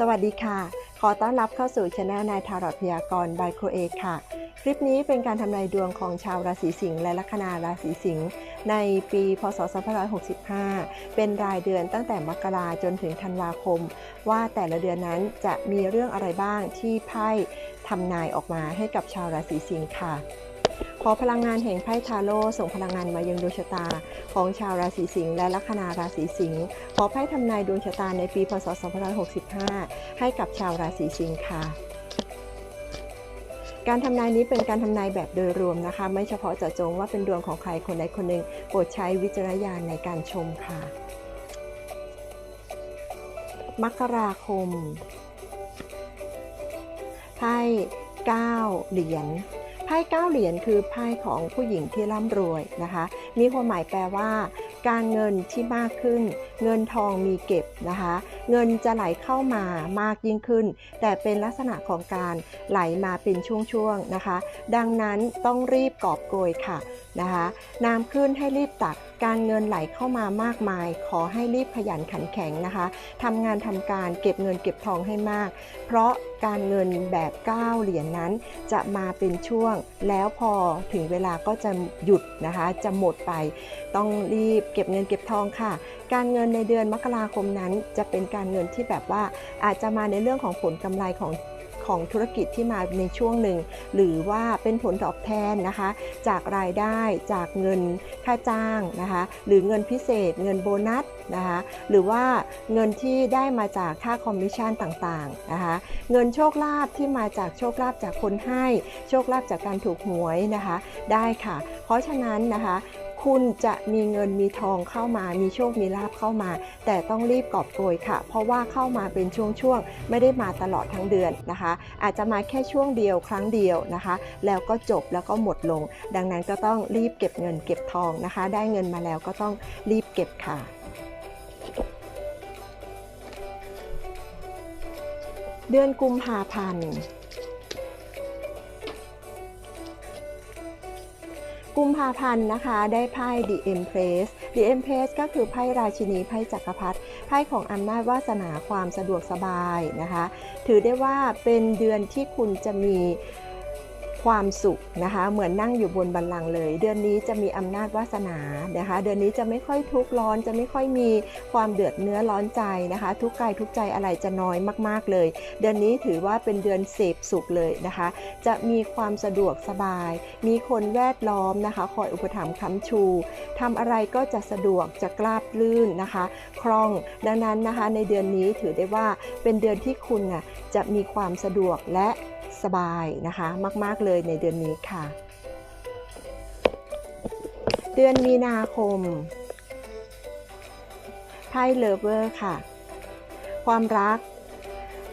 สวัสดีค่ะ ขอต้อนรับเข้าสู่ช anel นายทารอพยากรณ์บายโคเอค่ะ คลิปนี้เป็นการทำนายดวงของชาวราศีสิงห์และลัคนาราศีสิงห์ในปีพศ 2565 เป็นรายเดือนตั้งแต่มกราจนถึงธันวาคม ว่าแต่ละเดือนนั้นจะมีเรื่องอะไรบ้างที่ไพ่ทำนายออกมาให้กับชาวราศีสิงห์ค่ะ อพลังงานแห่งไพ่ทาโร่ส่งพลังงานมายังดวงชะตา ของชาวราศีสิงห์และลัคนาราศีสิงห์ขอไพ่ทำนายดวงชะตาในปีพศ 2565 ให้กับชาวราศีสิงห์ค่ะการทำนายนี้เป็นการทำนายแบบโดยรวมนะคะ ไม่เฉพาะเจาะจงว่าเป็นดวงของใครคนใดคนหนึ่งโปรดใช้วิจารณญาณในการชมค่ะ มกราคมไพ่9เหรียญ ไพ่เก้าเหรียญคือไพ่ของผู้หญิงที่ร่ำรวยนะคะ มีความหมายแปลว่า การเงินที่มากขึ้น เงินทองมีเก็บนะคะ เงินจะไหลเข้ามามากยิ่งขึ้น แต่เป็นลักษณะของการไหลมาเป็นช่วงๆนะคะ ดังนั้นต้องรีบกอบโกยค่ะนะคะน้ำขึ้นให้รีบตักการเงินไหลเข้ามามากมาย ขอให้รีบขยันขันแข็งนะคะทำงานทำการเก็บเงินเก็บทองให้มาก เพราะการเงินแบบ9เหรียญนนั้น จะมาเป็นช่วง แล้วพอถึงเวลาก็จะหยุดนะคะ จะหมดไป ต้องรีบเก็บเงินเก็บทองค่ะ การเงินในเดือนมกราคมนั้น จะเป็นการเงินที่แบบว่าอาจจะมาในเรื่องของผลกำไรของของธุรกิจที่มาในช่วงหนึ่ง หรือว่าเป็นผลตอบแทนนะคะ จากรายได้จากเงินค่าจ้างนะคะ หรือเงินพิเศษ เงินโบนัสนะคะหรือว่าเงินที่ได้มาจากค่าคอมมิชชั่นต่างๆนะคะเงินโชคลาภที่มาจากโชคลาภจากคนให้ โชคลาภจากการถูกหวยนะคะ ได้ค่ะ เพราะฉะนั้นนะคะ คุณจะมีเงินมีทองเข้ามา มีโชคมีลาภเข้ามา แต่ต้องรีบกอบโกยค่ะ เพราะว่าเข้ามาเป็นช่วงๆ ไม่ได้มาตลอดทั้งเดือนนะคะ อาจจะมาแค่ช่วงเดียวครั้งเดียวนะคะ แล้วก็จบแล้วก็หมดลง ดังนั้นก็ต้องรีบเก็บเงินเก็บทองนะคะ ได้เงินมาแล้วก็ต้องรีบเก็บค่ะเดือนกุมภาพันธ์ กุมภาพันธ์นะคะ ได้ไพ่ The Empress The Empress ก็คือไพ่ราชินีไพ่จักรพรรดิไพ่ของอำนาจวาสนาความสะดวกสบายนะคะ ถือได้ว่าเป็นเดือนที่คุณจะมี ความสุขนะคะ เหมือนนั่งอยู่บนบัลลังก์เลย เดือนนี้จะมีอำนาจวาสนานะคะ เดือนนี้จะไม่ค่อยทุกข์ร้อนจะไม่ค่อยมีความเดือดเนื้อร้อนใจนะคะ ทุกกายทุกใจอะไรจะน้อยมากๆเลย เดือนนี้ถือว่าเป็นเดือนเสพสุขเลยนะคะ จะมีความสะดวกสบาย มีคนแวดล้อมนะคะ คอยอุปถัมภ์ค้ำชูทำอะไรก็จะสะดวกจะกราบลื่นนะคะ คล่องดังนั้นนะคะ ในเดือนนี้ถือได้ว่าเป็นเดือนที่คุณน่ะจะมีความสะดวกและ สบายนะคะมาก ๆ เลยในเดือนนี้ค่ะ เดือนมีนาคมไพ่เลเวอร์ค่ะ ความรัก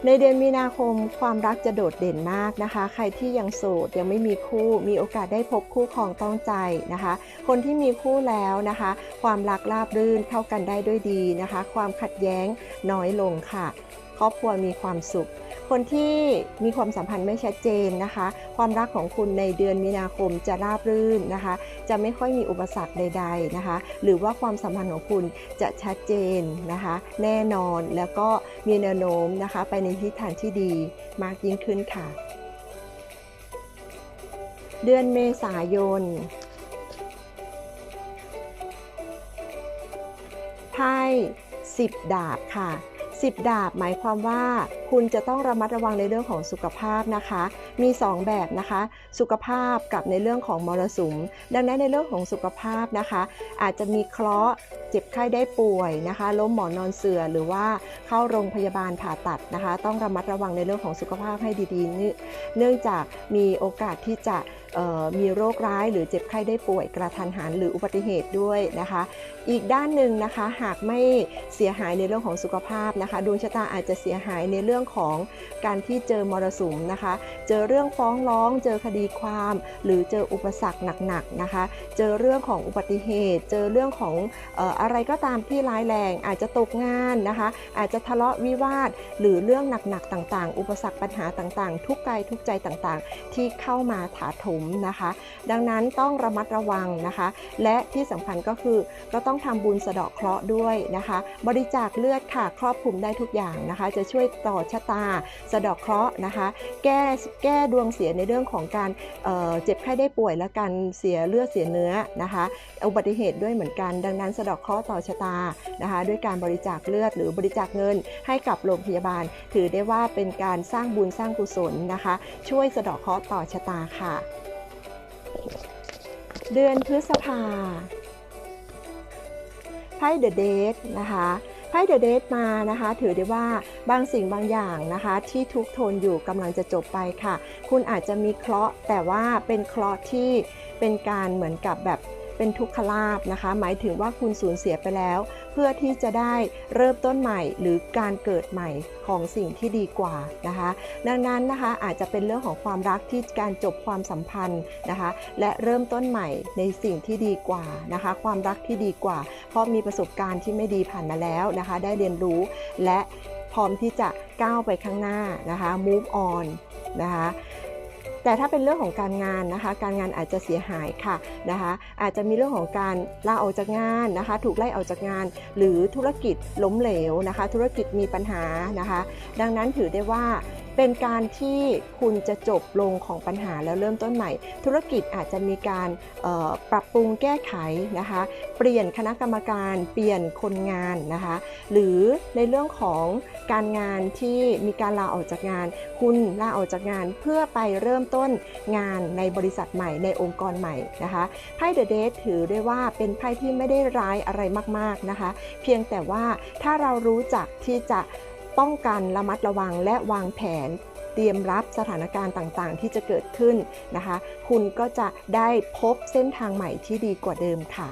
ในเดือนมีนาคม ความรักจะโดดเด่นมากนะคะ ใครที่ยังโสดยังไม่มีคู่ มีโอกาสได้พบคู่ครองต้องใจนะคะ คนที่มีคู่แล้วนะคะ ความรักราบรื่นเข้ากันได้ด้วยดีนะคะ ความขัดแย้งน้อยลงค่ะ ครอบครัวมีความสุข คนที่มีความสัมพันธ์ไม่ชัดเจนนะคะ ความรักของคุณในเดือนมีนาคมจะราบรื่นนะคะ จะไม่ค่อยมีอุปสรรคใด ๆนะคะ หรือว่าความสัมพันธ์ของคุณจะชัดเจนนะคะ แน่นอนแล้วก็มีแนวโน้มนะคะ ไปในทิศทางที่ดีมากยิ่งขึ้นค่ะ เดือนเมษายนไพ่สิบดาบค่ะ 10 ดาบหมายความว่า คุณจะต้องระมัดระวังในเรื่องของสุขภาพนะคะ มี 2 แบบนะคะ สุขภาพกับในเรื่องของมรสุม ดังนั้นในเรื่องของสุขภาพนะคะ อาจจะมีเคราะห์เจ็บไข้ได้ป่วยนะคะล้มหมอนนอนเสือหรือว่าเข้าโรงพยาบาลผ่าตัดนะคะ ต้องระมัดระวังในเรื่องของสุขภาพให้ดีๆ เนื่องจากมีโอกาสที่จะ มีโรคร้ายหรือเจ็บไข้ได้ป่วยกระทันหันหรืออุบัติเหตุด้วยนะคะ อีกด้านหนึ่งนะคะหากไม่เสียหายในเรื่องของสุขภาพนะคะดวงชะตาอาจจะเสียหายในเรื่องของการที่เจอมรสุมนะคะ เจอเรื่องฟ้องร้อง เจอคดีความ หรือเจออุปสรรคหนักๆนะคะ เจอเรื่องของอุบัติเหตุ เจอเรื่องของเอ่ออะไรก็ตามที่ร้ายแรง อาจจะตกงานนะคะ อาจจะทะเลาะวิวาท หรือเรื่องหนักๆต่างๆ อุปสรรคปัญหาต่างๆ ทุกกายทุกใจต่างๆ ที่เข้ามาถาถมนะคะ ดังนั้นต้องระมัดระวังนะคะ และที่สำคัญก็คือก็ต้องต้องทำบุญสะเดาะเคราะห์ด้วยนะคะ บริจาคเลือดค่ะครอบคลุมได้ทุกอย่างนะคะ จะช่วยต่อชะตาสะเดาะเคราะห์นะคะ แก้แก้ดวงเสียในเรื่องของการเเจ็บไข้ได้ป่วยและการเสียเลือดเสียเนื้อนะคะอุบัติเหตุด้วยเหมือนกัน ดังนั้นสะเดาะเคราะห์ต่อชะตานะคะ ด้วยการบริจาคเลือดหรือบริจาคเงินให้กับโรงพยาบาล ถือได้ว่าเป็นการสร้างบุญสร้างกุศลนะคะ ช่วยสะเดาะเคราะห์ต่อชะตาค่ะ เดือนพฤษภาไพ่เดอะเดทนะคะไพ่เดอะเดทมานะคะ ถือได้ว่าบางสิ่งบางอย่างนะคะ ที่ทุกข์ทนอยู่กำลังจะจบไปค่ะ คุณอาจจะมีเคราะห์แต่ว่าเป็นเคราะห์ที่เป็นการเหมือนกับแบบ เป็นทุกขลาบนะคะ หมายถึงว่าคุณสูญเสียไปแล้ว เพื่อที่จะได้เริ่มต้นใหม่ หรือการเกิดใหม่ของสิ่งที่ดีกว่านะคะ ดังนั้นนะคะอาจจะเป็นเรื่องของความรักที่การจบความสัมพันธ์นะคะ และเริ่มต้นใหม่ในสิ่งที่ดีกว่านะคะ ความรักที่ดีกว่า เพราะมีประสบการณ์ที่ไม่ดีผ่านมาแล้วนะคะ ได้เรียนรู้และพร้อมที่จะก้าวไปข้างหน้านะคะ move on นะคะ แต่ถ้าเป็นเรื่องของการงานนะคะ การงานอาจจะเสียหายค่ะนะคะ อาจจะมีเรื่องของการลาออกจากงานนะคะ ถูกไล่ออกจากงาน หรือธุรกิจล้มเหลวนะคะ ธุรกิจมีปัญหานะคะ ดังนั้นถือได้ว่า เป็นการที่คุณจะจบลงของปัญหาแล้วเริ่มต้นใหม่ ธุรกิจอาจจะมีการปรับปรุงแก้ไขนะคะ เปลี่ยนคณะกรรมการเปลี่ยนคนงานนะคะ หรือในเรื่องของการงานที่มีการลาออกจากงาน คุณลาออกจากงานเพื่อไปเริ่มต้นงานในบริษัทใหม่ในองค์กรใหม่นะคะไพ่เดอะเดทถือได้ว่าเป็นไพ่ที่ไม่ได้ร้ายอะไรมากๆนะคะ เพียงแต่ว่าถ้าเรารู้จักที่จะ ป้องกันระมัดระวังและวางแผน เตรียมรับสถานการณ์ต่างๆ ที่จะเกิดขึ้นนะคะ คุณก็จะได้พบเส้นทางใหม่ที่ดีกว่าเดิมค่ะ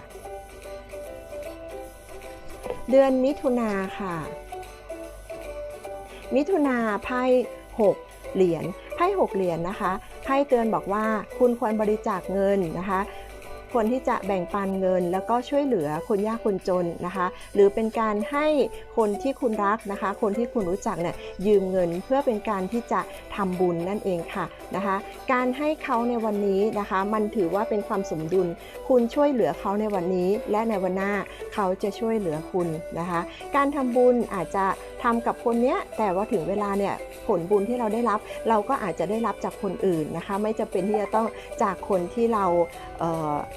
เดือนมิถุนาค่ะ มิถุนาไพ่6เหรียญไพ่6เหรียญนะคะไพ่เตือนบอกว่าคุณควรบริจาคเงินนะคะ ควรที่จะแบ่งปันเงิน แล้วก็ช่วยเหลือคนยากคนจนนะคะ หรือเป็นการให้คนที่คุณรักนะคะ คนที่คุณรู้จักเนี่ยยืมเงินเพื่อเป็นการที่จะทำบุญนั่นเองค่ะนะคะ การให้เขาในวันนี้นะคะ มันถือว่าเป็นความสมดุล คุณช่วยเหลือเขาในวันนี้ และในวันหน้าเขาจะช่วยเหลือคุณนะคะ การทำบุญอาจจะ ทำกับคนเนี้ยแต่ว่าถึงเวลาเนี่ยผลบุญที่เราได้รับ เราก็อาจจะได้รับจากคนอื่นนะคะ ไม่จำเป็นที่จะต้องจากคนที่เราเ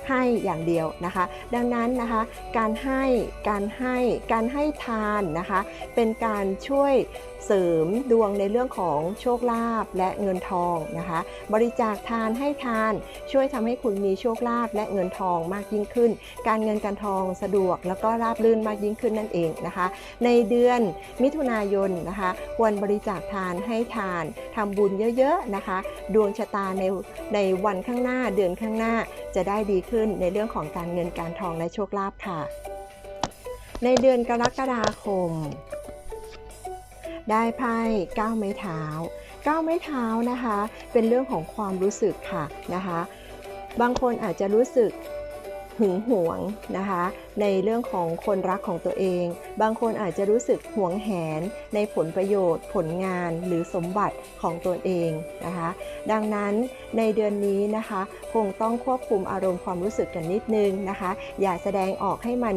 ให้อย่างเดียวนะคะ ดังนั้นนะคะ การให้การให้การให้ทานนะคะ เป็นการช่วย เสริมดวงในเรื่องของโชคลาภและเงินทองนะคะ บริจาคทานให้ทานช่วยทำให้คุณมีโชคลาภและเงินทองมากยิ่งขึ้น การเงินการทองสะดวก แล้วก็ราบรื่นมากยิ่งขึ้นนั่นเองนะคะ ในเดือนมิถุนายนนะคะ ควรบริจาคทานให้ทานทำบุญเยอะๆนะคะ ดวงชะตาในในวันข้างหน้าเดือนข้างหน้าจะได้ดีขึ้นในเรื่องของการเงินการทองและโชคลาภค่ะ ในเดือนกรกฎาคม ได้ไพ่ก้าวไม้เท้าก้าวไม้เท้านะคะ เป็นเรื่องของความรู้สึกค่ะนะคะ บางคนอาจจะรู้สึกหึงหวงนะคะ ในเรื่องของคนรักของตัวเอง บางคนอาจจะรู้สึกหวงแหนในผลประโยชน์ ผลงานหรือสมบัติของตัวเองนะคะ ดังนั้นในเดือนนี้นะคะ คงต้องควบคุมอารมณ์ความรู้สึกกันนิดนึงนะคะ อย่าแสดงออกให้มัน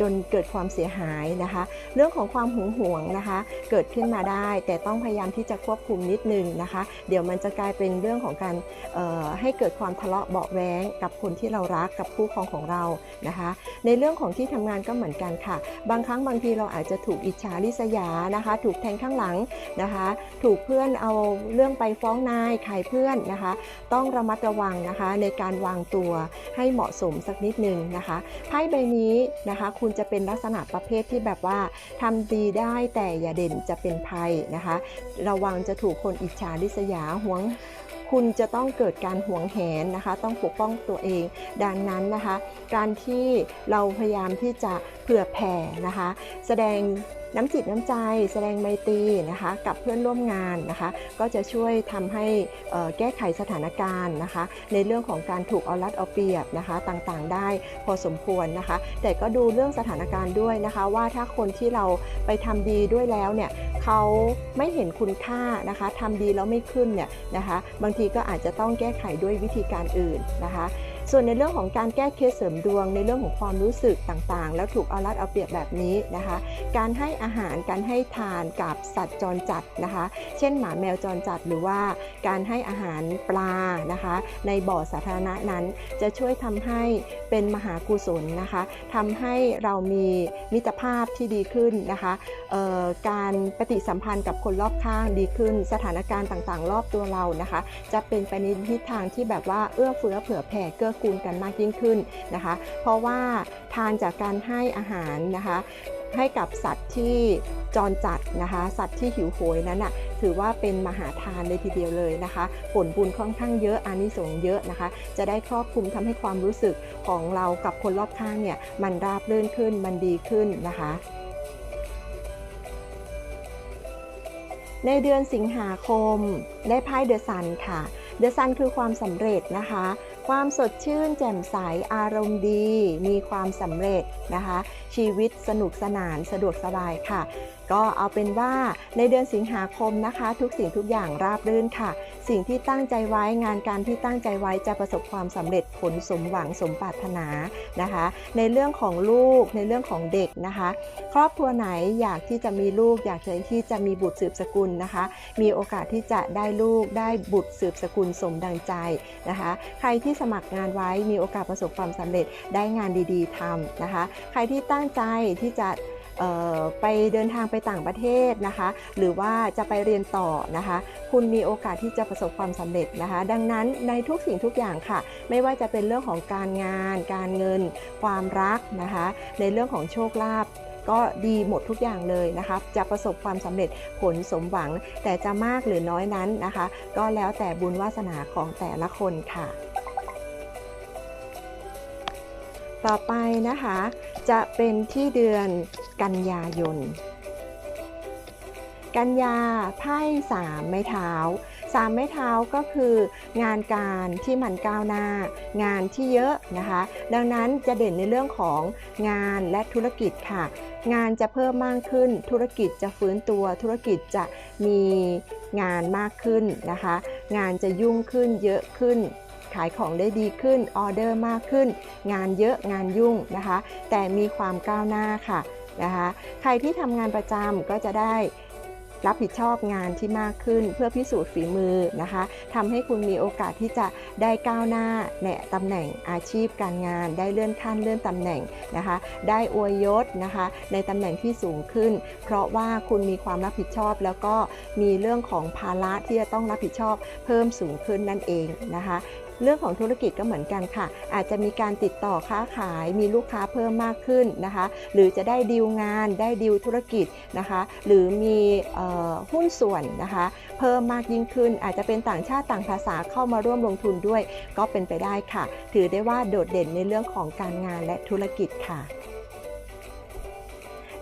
จนเกิดความเสียหายนะคะ เรื่องของความหึงหวงนะคะ เกิดขึ้นมาได้ แต่ต้องพยายามที่จะควบคุมนิดนึงนะคะ เดี๋ยวมันจะกลายเป็นเรื่องของการให้เกิดความทะเลาะเบาแว้งกับคนที่เรารักกับคู่ครองของเรานะคะในเรื่องของที่ทำงานก็เหมือนกันค่ะ บางครั้งบางทีเราอาจจะถูกอิจฉาริษยานะคะ ถูกแทงข้างหลังนะคะ ถูกเพื่อนเอาเรื่องไปฟ้องนายขายเพื่อนนะคะ ต้องระมัดระวังนะคะในการวางตัวให้เหมาะสมสักนิดนึงนะคะไพ่ใบนี้นะคะ คุณจะเป็นลักษณะประเภทที่แบบว่าทำดีได้แต่อย่าเด่นจะเป็นภัยนะคะ ระวังจะถูกคนอิจฉาริษยาหวง คุณจะต้องเกิดการหวงแหนนะคะ ต้องปกป้องตัวเอง ดังนั้นนะคะ การที่เราพยายามที่จะเผื่อแผ่นะคะ แสดงน้ำจิตน้ำใจแสดงไมตรีนะคะกับเพื่อนร่วมงานนะคะก็จะช่วยทำให้แก้ไขสถานการณ์นะคะ ในเรื่องของการถูกเอารัดเอาเปรียบนะคะต่างๆ ได้พอสมควรนะคะ แต่ก็ดูเรื่องสถานการณ์ด้วยนะคะ ว่าถ้าคนที่เราไปทำดีด้วยแล้วเนี่ยเขาไม่เห็นคุณค่านะคะทำดีแล้วไม่ขึ้นเนี่ยนะคะ บางทีก็อาจจะต้องแก้ไขด้วยวิธีการอื่นนะคะ ส่วนในเรื่องของการแก้เคล็ดเสริมดวงในเรื่องของความรู้สึกต่างๆ แล้วถูกเอารัดเอาเปรียบแบบนี้นะคะ การให้อาหารการให้ทานกับสัตว์จรจัดนะคะ เช่นหมาแมวจรจัดหรือว่าการให้อาหารปลานะคะ ในบ่อสาธารณะนั้นจะช่วยทำให้เป็นมหากุศลนะคะทำให้เรามีมิตรภาพที่ดีขึ้นนะคะการปฏิสัมพันธ์กับคนรอบข้างดีขึ้น สถานการณ์ต่างๆ รอบตัวเรานะคะ จะเป็นไปในทิศทางที่แบบว่าเอื้อเฟื้อเผื่อแผ่เกื้อกูลกันมากยิ่งขึ้นนะคะ เพราะว่าทานจากการให้อาหารนะคะให้กับสัตว์ที่จรจัดนะคะ สัตว์ที่หิวโหยนั้นน่ะถือว่าเป็นมหาทานเลยทีเดียวเลยนะคะ ผลบุญค่อนข้างเยอะอานิสงส์เยอะนะคะ จะได้ครอบคลุมทำให้ความรู้สึกของเรากับคนรอบข้างเนี่ยมันราบรื่นขึ้นมันดีขึ้นนะคะในเดือนสิงหาคมได้ไพ่เดอะซันค่ะ เดอะซันคือความสำเร็จนะคะ ความสดชื่น แจ่มใสอารมณ์ดี มีความสำเร็จนะคะ ชีวิตสนุกสนานสะดวกสบายค่ะ ก็เอาเป็นว่าในเดือนสิงหาคมนะคะ ทุกสิ่งทุกอย่างราบรื่นค่ะ สิ่งที่ตั้งใจไว้งานการที่ตั้งใจไว้จะประสบความสำเร็จผลสมหวังสมปรารถนานะคะ ในเรื่องของลูกในเรื่องของเด็กนะคะ ครอบครัวไหนอยากที่จะมีลูก อยากที่จะมีบุตรสืบสกุลนะคะ มีโอกาสที่จะได้ลูกได้บุตรสืบสกุลสมดังใจนะคะ ใครที่สมัครงานไว้มีโอกาสประสบความสำเร็จได้งานดีๆทำนะคะ ใครที่ตั้งใจที่จะ ไปเดินทางไปต่างประเทศนะคะ หรือว่าจะไปเรียนต่อนะคะ คุณมีโอกาสที่จะประสบความสำเร็จนะคะ ดังนั้นในทุกสิ่งทุกอย่างค่ะ ไม่ว่าจะเป็นเรื่องของการงาน การเงิน ความรักนะคะ ในเรื่องของโชคลาภก็ดีหมดทุกอย่างเลยนะคะจะประสบความสำเร็จผลสมหวัง แต่จะมากหรือน้อยนั้นนะคะ ก็แล้วแต่บุญวาสนาของแต่ละคนค่ะ ต่อไปนะคะ จะเป็นที่เดือน กันยายน กันยาไพ่สามไม้เท้าสามไม้เท้าก็คืองานการที่มันก้าวหน้า งานที่เยอะนะคะ ดังนั้นจะเด่นในเรื่องของงานและธุรกิจค่ะ งานจะเพิ่มมากขึ้น ธุรกิจจะฟื้นตัว ธุรกิจจะมีงานมากขึ้นนะคะ งานจะยุ่งขึ้นเยอะขึ้นขายของได้ดีขึ้นออเดอร์มากขึ้น งานเยอะงานยุ่งนะคะ แต่มีความก้าวหน้าค่ะ นะคะ ใครที่ทำงานประจำก็จะได้รับผิดชอบงานที่มากขึ้นเพื่อพิสูจน์ฝีมือนะคะทำให้คุณมีโอกาสที่จะได้ก้าวหน้าในตำแหน่งอาชีพการงาน ได้เลื่อนขั้นเลื่อนตำแหน่งนะคะ ได้อวยยศนะคะ ในตำแหน่งที่สูงขึ้น เพราะว่าคุณมีความรับผิดชอบ แล้วก็มีเรื่องของภาระที่จะต้องรับผิดชอบเพิ่มสูงขึ้นนั่นเองนะคะ เรื่องของธุรกิจก็เหมือนกันค่ะ อาจจะมีการติดต่อค้าขาย มีลูกค้าเพิ่มมากขึ้นนะคะ หรือจะได้ดีลงานได้ดีลธุรกิจนะคะ หรือมีออหุ้นส่วนนะคะ เพิ่มมากยิ่งขึ้น อาจจะเป็นต่างชาติต่างภาษาเข้ามาร่วมลงทุนด้วย ก็เป็นไปได้ค่ะ ถือได้ว่าโดดเด่นในเรื่องของการงานและธุรกิจค่ะ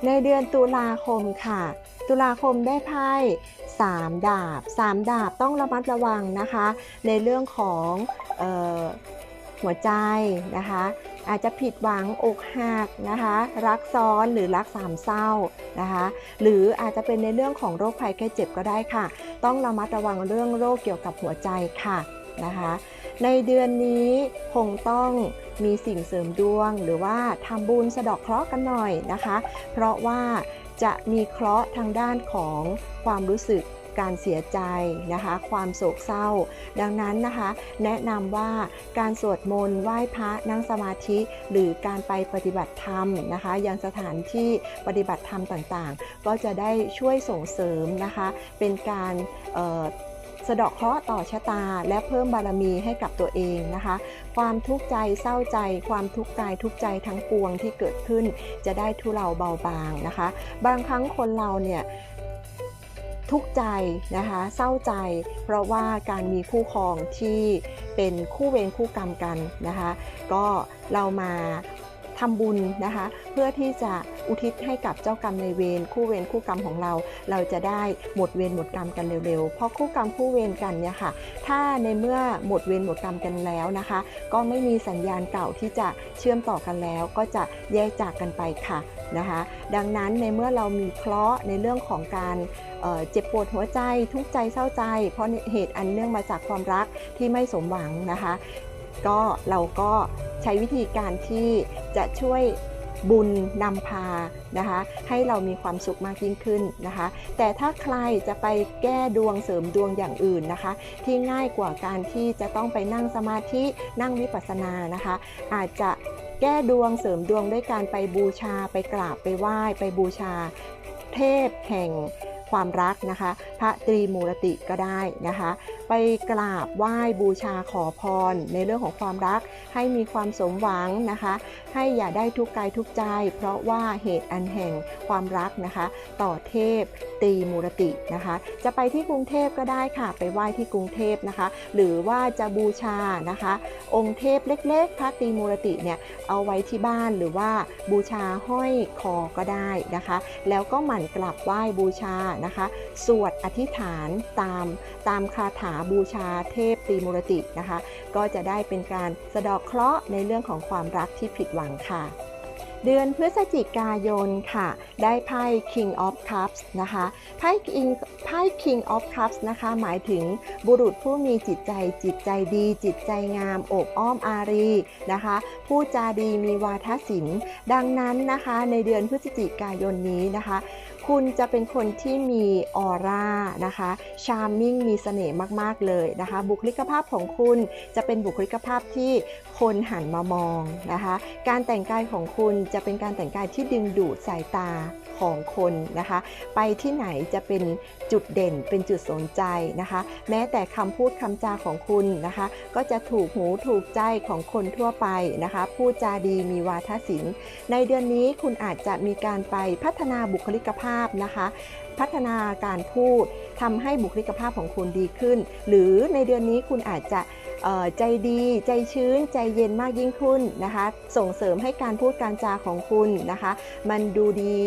ในเดือนตุลาคมค่ะ ตุลาคมได้ไพ่ 3 ดาบ 3 ดาบต้องระมัดระวังนะคะ ในเรื่องของออหัวใจนะคะ อาจจะผิดหวังอกหักนะคะ รักซ้อนหรือรักสามเศร้านะคะ หรืออาจจะเป็นในเรื่องของโรคภัยแค่เจ็บก็ได้ค่ะ ต้องระมัดระวังเรื่องโรคเกี่ยวกับหัวใจค่ะนะคะ ในเดือนนี้คงต้องมีสิ่งเสริมดวง หรือว่าทำบุญสะดอกเคราะห์กันหน่อยนะคะ เพราะว่า จะมีเคราะห์ทางด้านของความรู้สึกการเสียใจนะคะ ความโศกเศร้า ดังนั้นนะคะ แนะนำว่าการสวดมนต์ไหว้พระนั่งสมาธิ หรือการไปปฏิบัติธรรมนะคะ ยังสถานที่ปฏิบัติธรรมต่างๆ ก็จะได้ช่วยส่งเสริมนะคะ เป็นการ สะเดาะเคราะห์ต่อชะตา และเพิ่มบารมีให้กับตัวเองนะคะ ความทุกข์ใจเศร้าใจ ความทุกข์กายทุกข์ใจทั้งปวงที่เกิดขึ้น จะได้ทุเลาเบาบางนะคะ บางครั้งคนเราเนี่ยทุกข์ใจนะคะเศร้าใจ เพราะว่าการมีคู่ครองที่เป็นคู่เวรคู่กรรมกันนะคะ ก็เรามาทำบุญนะคะ เพื่อที่จะ อุทิศให้กับเจ้ากรรมในเวรคู่เวรคู่กรรมของเรา เราจะได้หมดเวรหมดกรรมกันเร็วๆ เพราะคู่กรรมคู่เวรกันเนี่ยค่ะ ถ้าในเมื่อหมดเวรหมดกรรมกันแล้วนะคะ ก็ไม่มีสัญญาณเก่าที่จะเชื่อมต่อกันแล้ว ก็จะแยกจากกันไปค่ะนะคะ ดังนั้นในเมื่อเรามีเคราะห์ในเรื่องของการเจ็บปวดหัวใจทุกใจเศร้าใจ เพราะเหตุอันเนื่องมาจากความรักที่ไม่สมหวังนะคะ ก็เราก็ใช้วิธีการที่จะช่วย บุญนำพานะคะให้เรามีความสุขมากยิ่งขึ้นนะคะ แต่ถ้าใครจะไปแก้ดวงเสริมดวงอย่างอื่นนะคะ ที่ง่ายกว่าการที่จะต้องไปนั่งสมาธินั่งวิปัสสนานะคะ อาจจะแก้ดวงเสริมดวงด้วยการไปบูชาไปกราบไปไหว้ไปบูชา เทพแห่งความรักนะคะ พระตรีมูรติก็ได้นะคะไปกราบไหว้บูชาขอพร ในเรื่องของความรักให้มีความสมหวังนะคะ ให้อย่าได้ทุกข์กายทุกใจ เพราะว่าเหตุอันแห่งความรักนะคะ ต่อเทพตีมูรตินะคะ จะไปที่กรุงเทพก็ได้ค่ะ ไปไหว้ที่กรุงเทพนะคะ หรือว่าจะบูชานะคะ องค์เทพเล็กๆพระตีมูรติเนี่ยเอาไว้ที่บ้านหรือว่าบูชาห้อยคอก็ได้นะคะ แล้วก็หมั่นกลับไหว้บูชานะคะ สวดอธิษฐานตามตามคาถาบูชาเทพตรีมูรตินะคะ ก็จะได้เป็นการสะดอกเคราะห์ในเรื่องของความรักที่ผิดหวังค่ะ เดือนพฤศจิกายนค่ะ ได้ไพ่ King of Cups นะคะไพ่ King ไพ่ King of Cups นะคะ หมายถึงบุรุษผู้มีจิตใจจิตใจดี จิตใจงามอบอ้อมอารีนะคะผู้จาดีมีวาทศิลป์ ดังนั้นนะคะ ในเดือนพฤศจิกายนนี้นะคะ คุณจะเป็นคนที่มีออร่านะคะชาร์มมิ่งมีเสน่ห์มากๆเลยนะคะ บุคลิกภาพของคุณจะเป็นบุคลิกภาพที่คนหันมามองนะคะ การแต่งกายของคุณจะเป็นการแต่งกายที่ดึงดูดสายตา ของคนนะคะ ไปที่ไหนจะเป็นจุดเด่นเป็นจุดสนใจนะคะ แม้แต่คำพูดคำจาของคุณนะคะ ก็จะถูกหูถูกใจของคนทั่วไปนะคะ พูดจาดีมีวาทศิลป์ ในเดือนนี้คุณอาจจะมีการไปพัฒนาบุคลิกภาพนะคะ พัฒนาการพูดทำให้บุคลิกภาพของคุณดีขึ้น หรือในเดือนนี้คุณอาจจะ ใจดีใจชื้นใจเย็นมากยิ่งขึ้นนะคะ ส่งเสริมให้การพูดการจาของคุณนะคะ มันดูดี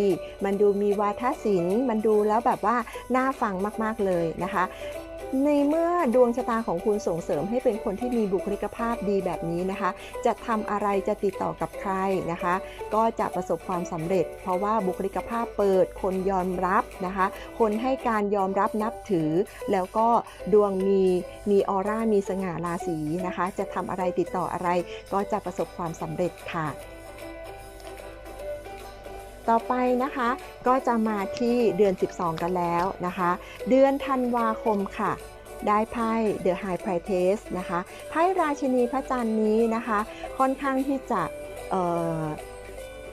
มันดูมีวาทศิลป์ มันดูแล้วแบบว่าน่าฟังมาก ๆ เลยนะคะ ในเมื่อดวงชะตาของคุณส่งเสริมให้เป็นคนที่มีบุคลิกภาพดีแบบนี้นะคะ จะทำอะไรจะติดต่อกับใครนะคะ ก็จะประสบความสำเร็จ เพราะว่าบุคลิกภาพเปิดคนยอมรับนะคะ คนให้การยอมรับนับถือ แล้วก็ดวงมีมีออร่ามีสง่าราศีนะคะ จะทำอะไรติดต่ออะไรก็จะประสบความสำเร็จค่ะ ต่อไปนะคะก็จะมาที่เดือน 12 กันแล้วนะคะ เดือนธันวาคมค่ะ ได้ไพ่ The High Priestess นะคะไพ่ราชินีพระจันทร์นี้นะคะ ค่อนข้างที่จะ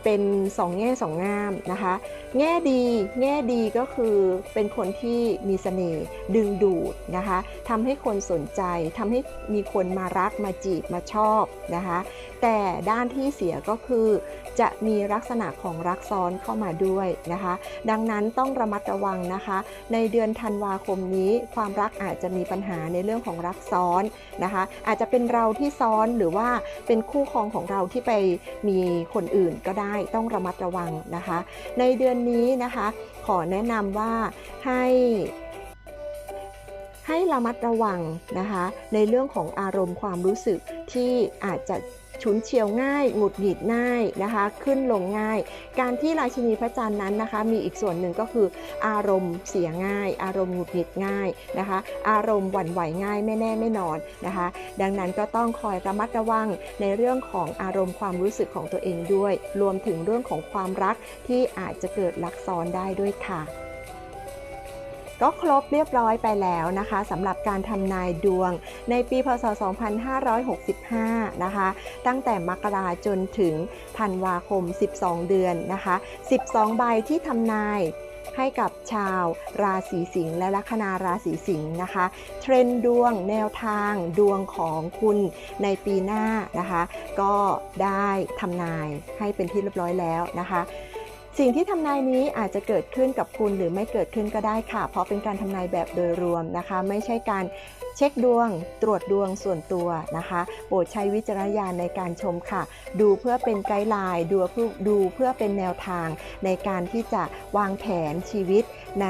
เป็นสองแง่สองงามนะคะ แง่ดีแง่ดีก็คือเป็นคนที่มีเสน่ห์ดึงดูดนะคะทำให้คนสนใจทำให้มีคนมารักมาจีบมาชอบนะคะ แต่ด้านที่เสียก็คือจะมีลักษณะของรักซ้อนเข้ามาด้วยนะคะ ดังนั้นต้องระมัดระวังนะคะ ในเดือนธันวาคมนี้ความรักอาจจะมีปัญหาในเรื่องของรักซ้อนนะคะ อาจจะเป็นเราที่ซ้อนหรือว่าเป็นคู่ครองของเราที่ไปมีคนอื่นก็ได้ต้องระมัดระวังนะคะ ในเดือนนี้นะคะ ขอแนะนำว่าให้ให้ระมัดระวังนะคะ ในเรื่องของอารมณ์ความรู้สึกที่อาจจะ ฉุนเฉียวง่ายหงุดหงิดง่ายนะคะ ขึ้นลงง่าย การที่ราชินีพระจันทร์นั้นนะคะ มีอีกส่วนหนึ่งก็คือ อารมณ์เสียง่าย อารมณ์หงุดหงิดง่ายนะคะ อารมณ์หวั่นไหวง่ายไม่แน่ไม่นอนนะคะ ดังนั้นก็ต้องคอยระมัดระวังในเรื่องของอารมณ์ความรู้สึกของตัวเองด้วย รวมถึงเรื่องของความรักที่อาจจะเกิดลักซ้อนได้ด้วยค่ะ ก็ครบเรียบร้อยไปแล้วนะคะสำหรับการทำนายดวงในปีพศ 2565 นะคะ ตั้งแต่มกราจนถึงธันวาคม 12 เดือนนะคะ 12 ใบที่ทำนายให้กับชาวราศีสิงห์และลัคนาราศีสิงห์นะคะ เทรนด์ดวงแนวทางดวงของคุณในปีหน้านะคะ ก็ได้ทำนายให้เป็นที่เรียบร้อยแล้วนะคะ สิ่งที่ทำนายนี้อาจจะเกิดขึ้นกับคุณหรือไม่เกิดขึ้นก็ได้ค่ะ เพราะเป็นการทำนายแบบโดยรวมนะคะ ไม่ใช่การเช็คดวงตรวจดวงส่วนตัวนะคะโปรดใช้วิจารณญาณในการชมค่ะ ดูเพื่อเป็นไกด์ไลน์ดูเพื่อดูเพื่อเป็นแนวทางในการที่จะวางแผนชีวิตใน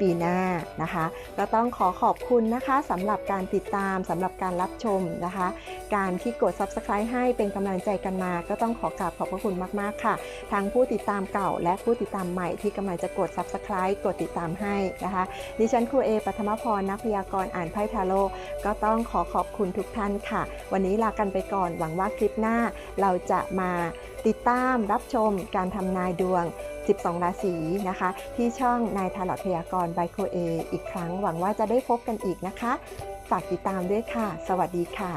ปีหน้านะคะ ก็ต้องขอขอบคุณนะคะสำหรับการติดตามสำหรับการรับชมนะคะ การที่กด Subscribe ให้เป็นกำลังใจกันมา ก็ต้องขอกราบขอบพระคุณมาก ๆ ค่ะ ทั้งผู้ติดตามเก่าและผู้ติดตามใหม่ที่กำลังจะกด Subscribe กดติดตามให้นะคะ ดิฉันครูเอปัทมพรนักพยากรณ์อ่านไพ่ทาโร่ก็ต้องขอขอบคุณทุกท่านค่ะ วันนี้ลากันไปก่อน หวังว่าคลิปหน้าเราจะมาติดตามรับชมการทำนายดวง 12 ราศีนะคะ ที่ช่องนายทาลอดพยากรไบโคเออีกครั้งหวังว่าจะได้พบกันอีกนะคะ ฝากติดตามด้วยค่ะ สวัสดีค่ะ